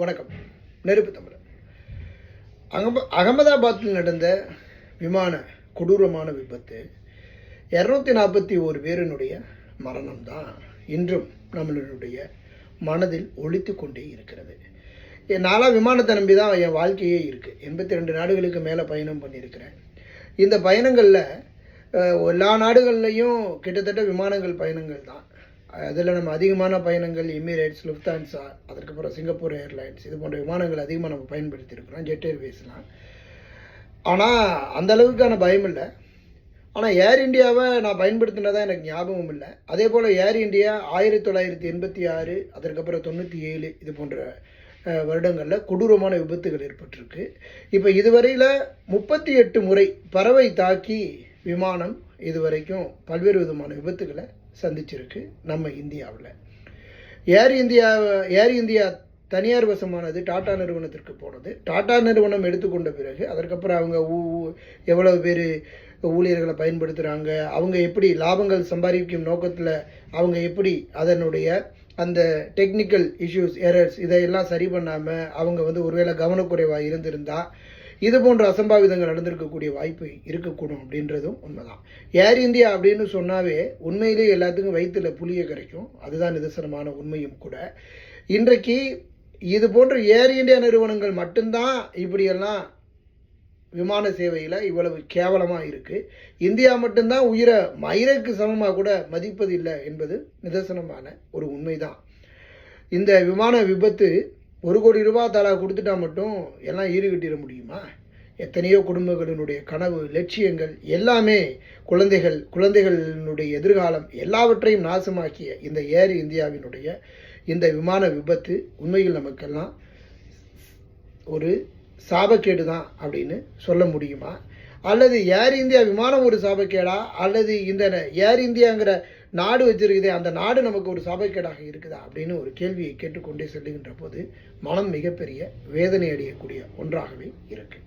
வணக்கம். நெருப்பு தமிழர் அகம அகமதாபாத்தில் நடந்த விமான கொடூரமான விபத்து இரநூத்தி நாற்பத்தி ஒரு பேரினுடைய மரணம் தான் இன்றும் நம்மளுடைய மனதில் ஒழித்து கொண்டே இருக்கிறது. என் நாளாக விமானத்தை நம்பி தான் என் வாழ்க்கையே இருக்குது எண்பத்தி ரெண்டு நாடுகளுக்கு மேலே பயணம் பண்ணியிருக்கிறேன். இந்த பயணங்களில் எல்லா நாடுகள்லையும் கிட்டத்தட்ட விமானங்கள் பயணங்கள் தான் அதில் நம்ம அதிகமான பயணங்கள் எமிரேட்ஸ் லுஃப்தான்சா அதற்கப்புறம் சிங்கப்பூர் ஏர்லைன்ஸ் இது போன்ற விமானங்கள் அதிகமாக நம்ம பயன்படுத்தியிருக்கிறோம் ஜெட் ஏர்வேஸ்லாம். ஆனால் அந்த அளவுக்கான பயம் இல்லை. ஆனால் ஏர் இந்தியாவை நான் பயன்படுத்தினதான் எனக்கு ஞாபகம் இல்லை. அதே போல் ஏர் இண்டியா ஆயிரத்தி தொள்ளாயிரத்தி எண்பத்தி ஆறு அதற்கப்புறம் தொண்ணூற்றி ஏழு இது போன்ற வருடங்களில் கொடூரமான விபத்துகள் ஏற்பட்டிருக்கு. இப்போ இதுவரையில் முப்பத்தி எட்டு முறை பறவை தாக்கி விமானம் இதுவரைக்கும் பல்வேறு விதமான விபத்துகளை சந்திச்சிருக்கு நம்ம இந்தியாவில். ஏர் இந்தியா ஏர் இந்தியா தனியார் வசமானது டாடா நிறுவனத்திற்கு போனது. டாடா நிறுவனம் எடுத்துக்கொண்ட பிறகு அதற்கப்புறம் அவங்க ஊ- எவ்வளவு பேர் ஊழியர்களை பயன்படுத்துகிறாங்க அவங்க எப்படி லாபங்கள் சம்பாதிக்கும் நோக்கத்தில் அவங்க எப்படி அதனுடைய அந்த டெக்னிக்கல் இஷ்யூஸ் எரர்ஸ் இதையெல்லாம் சரி பண்ணாமல் அவங்க வந்து ஒருவேளை கவனக்குறைவாக இருந்திருந்தால் இது போன்ற அசம்பாவிதங்கள் நடந்திருக்கக்கூடிய வாய்ப்பு இருக்கக்கூடும் அப்படின்றதும் உண்மைதான். ஏர் இந்தியா அப்படின்னு சொன்னாவே உண்மையிலேயே எல்லாத்துக்கும் வயிற்றில் புளிய கிடைக்கும் அதுதான் நிதர்சனமான உண்மையும் கூட. இன்றைக்கு இது போன்ற ஏர் இந்தியா நிறுவனங்கள் மட்டும்தான் இப்படியெல்லாம் விமான சேவையில் இவ்வளவு கேவலமாக இருக்குது இந்தியா மட்டும்தான் உயிரை மயிருக்கு சமமாக கூட மதிப்பதில்லை என்பது நிதர்சனமான ஒரு உண்மைதான். இந்த விமான விபத்து ஒரு கோடி ரூபாய் தலா கொடுத்துட்டா மட்டும் எல்லாம் ஈடுகட்டிட முடியுமா? எத்தனையோ குடும்பங்களினுடைய கனவு லட்சியங்கள் எல்லாமே குழந்தைகள் குழந்தைகளினுடைய எதிர்காலம் எல்லாவற்றையும் நாசமாக்கிய இந்த ஏர் இந்தியாவினுடைய இந்த விமான விபத்து உண்மையில் நமக்கெல்லாம் ஒரு சாபக்கேடு தான் அப்படின்னு சொல்ல முடியுமா? அல்லது ஏர் இந்தியா விமானம் ஒரு சாபக்கேடா? அல்லது இந்த ஏர் இந்தியாங்கிற நாடு வச்சிருக்குதே அந்த நாடு நமக்கு ஒரு சபைக்கேடாக இருக்குதா அப்படின்னு ஒரு கேள்வியை கேட்டுக்கொண்டே செல்லுகின்ற போது மனம் மிகப்பெரிய வேதனை அடையக்கூடிய ஒன்றாகவே இருக்குது